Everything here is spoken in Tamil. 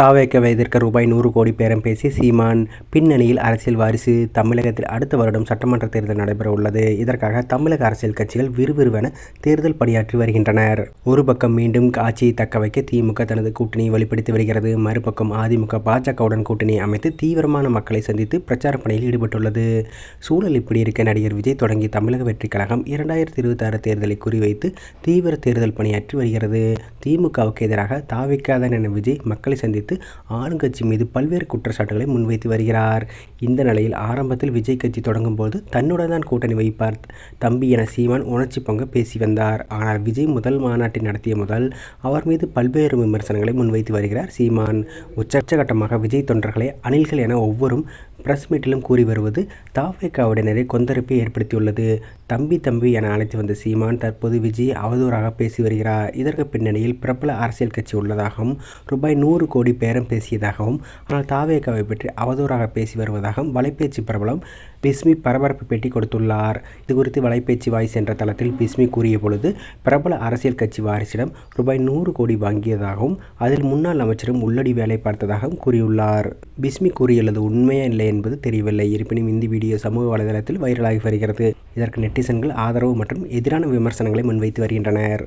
தாவேக்கவை எதிர்க்க ரூபாய் நூறு கோடி பேரம் பேசி சீமான் பின்னணியில் அரசியல் வாரிசு தமிழகத்தில் அடுத்த வருடம் சட்டமன்ற தேர்தல் நடைபெற உள்ளது இதற்காக தமிழக அரசியல் கட்சிகள் விறுவிறுவென தேர்தல் பணியாற்றி வருகின்றனர். ஒரு பக்கம் மீண்டும் ஆட்சியை தக்க வைக்க திமுக தனது கூட்டணியை வெளிப்படுத்தி வருகிறது. மறுபக்கம் அதிமுக பாஜகவுடன் கூட்டணி அமைத்து தீவிரமான மக்களை சந்தித்து பிரச்சார பணியில் ஈடுபட்டுள்ளது. சூழல் இப்படி இருக்க நடிகர் விஜய் தொடங்கி தமிழக வெற்றிக் கழகம் இரண்டாயிரத்தி இருபத்தாறு தேர்தலை குறிவைத்து தீவிர தேர்தல் பணியாற்றி வருகிறது. திமுகவுக்கு எதிராக தாவிக்காதன் என விஜய் மக்களை சந்தித்து ஆளுங்கட்சி மீது பல்வேறு குற்றச்சாட்டுகளை முன்வைத்து வருகிறார். இந்த நிலையில் ஆரம்பத்தில் விஜய் கட்சி தொடங்கும் போது தன்னுடன் தான் கூட்டணி வைப்பார். தம்பி என சீமான் உணர்ச்சி பொங்க பேசி வந்தார். ஆனால் விஜய் முதல் மாநாட்டை நடத்திய முதல் அவர் மீது பல்வேறு விமர்சனங்களை முன்வைத்து வருகிறார் சீமான். உச்சகட்டமாக விஜய் தொண்டர்களை அணில்கள் என ஒவ்வொரு பிரஸ் மீட்டிலும் கூறி வருவது தாவேக்காவுடனரை கொந்தரப்பை ஏற்படுத்தியுள்ளது. தம்பி தம்பி என அழைத்து வந்த சீமான் தற்போது விஜய் அவதூறாக பேசி வருகிறார். இதற்கு பின்னணியில் பிரபல அரசியல் கட்சி உள்ளதாகவும் ரூபாய் நூறு கோடி பேரம் பேசியதாகவும் ஆனால் தாவேக்காவை பற்றி அவதூறாக பேசி வருவதாகவும் வலைபேச்சு பிரபலம் பிஸ்மி பரபரப்பு பேட்டி கொடுத்துள்ளார். இது குறித்து வலைபேச்சு வாய்ஸ் என்ற தளத்தில் பிஸ்மி கூறிய பொழுது பிரபல அரசியல் கட்சி வாரிசிடம் ரூபாய் நூறு கோடி வாங்கியதாகவும் அதில் முன்னாள் அமைச்சரும் உள்ளடி வேலை பார்த்ததாகவும் கூறியுள்ளார். பிஸ்மி கூறியுள்ளது உண்மையா இல்லை என்பது தெரியவில்லை. இருப்பினும் இந்த வீடியோ சமூக வலைதளத்தில் வைரலாகி வருகிறது. இதற்கு நெட்டிசன்கள் ஆதரவு மற்றும் எதிரான விமர்சனங்களை முன்வைத்து வருகின்றனர்.